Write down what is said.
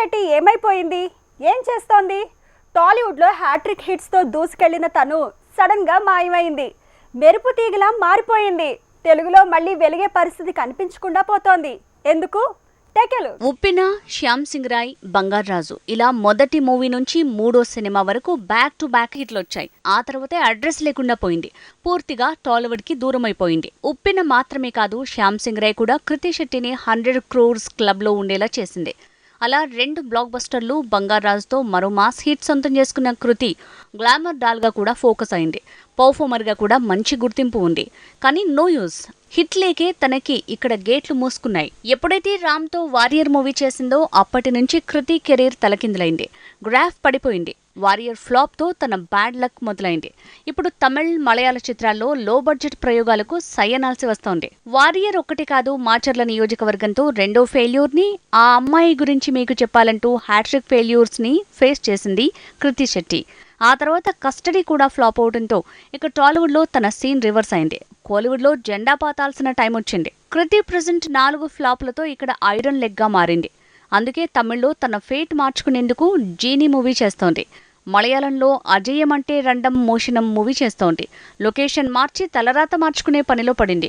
శెట్టి ఏమైపోయింది? ఏం చేస్తోంది? టాలీవుడ్లో హ్యాట్రిక్ హిట్స్తో దూసుకెళ్ళిన తను సడన్గా మాయమైంది. మెరుపు తీగలా మారిపోయింది. తెలుగులో మళ్ళీ వెలిగే పరిస్థితి కనిపించకుండా పోతోంది. ఎందుకు? టెకెలు. ఉప్పిన శ్యామ్ సింగ్ రాయ్ బంగారాజు ఇలా మొదటి మూవీ నుంచి మూడో సినిమా వరకు బ్యాక్ టు బ్యాక్ హిట్లు వచ్చాయి. ఆ తర్వాతే అడ్రస్ లేకుండా పోయింది. పూర్తిగా టాలీవుడ్కి దూరం అయిపోయింది ఉప్పిన మాత్రమే కాదు శ్యామ్ సింగ్ రాయ్ కూడా కృతి శెట్టిని హండ్రెడ్ క్రోర్స్ క్లబ్లో ఉండేలా చేసింది. అలా రెండు బ్లాక్ బస్టర్లు బంగారాజుతో మరో మాస్ హిట్ సొంతం చేసుకున్న కృతి గ్లామర్ డాల్గా కూడా ఫోకస్ అయింది. పర్ఫార్మర్గా కూడా మంచి గుర్తింపు ఉంది. కానీ నో యూస్ హిట్ లేకే తనకి ఇక్కడ గేట్లు మూసుకున్నాయి. ఎప్పుడైతే రామ్తో వారియర్ మూవీ చేసిందో అప్పటి నుంచి కృతి కెరీర్ తలకిందులైంది. గ్రాఫ్ పడిపోయింది. వారియర్ ఫ్లాప్తో తన బ్యాడ్ లక్ మొదలైంది. ఇప్పుడు తమిళ్ మలయాళ చిత్రాల్లో లో బడ్జెట్ ప్రయోగాలకు సయ్యనాల్సి వస్తోంది. వారియర్ ఒక్కటి కాదు మాచర్ల నియోజకవర్గంతో రెండో ఫెయిల్యూర్ని ఆ అమ్మాయి గురించి మీకు చెప్పాలంటూ హ్యాట్రిక్ ఫెయిల్యూర్స్ని ఫేస్ చేసింది కృతి శెట్టి. ఆ తర్వాత కస్టడీ కూడా ఫ్లాప్ అవడంతో ఇక టాలీవుడ్లో తన సీన్ రివర్స్ అయింది. కోలీవుడ్లో జెండా పాతాల్సిన టైం వచ్చింది. కృతి ప్రజెంట్ నాలుగు ఫ్లాప్లతో ఇక్కడ ఐరన్ లెగ్గా మారింది. అందుకే తమిళ్ళో తన ఫేట్ మార్చుకునేందుకు జీనీ మూవీ చేస్తోంది. మలయాళంలో అజయం అంటే రండం మోషనం మూవీ చేస్తోంది. లొకేషన్ మార్చి తలరాత మార్చుకునే పనిలో పడింది.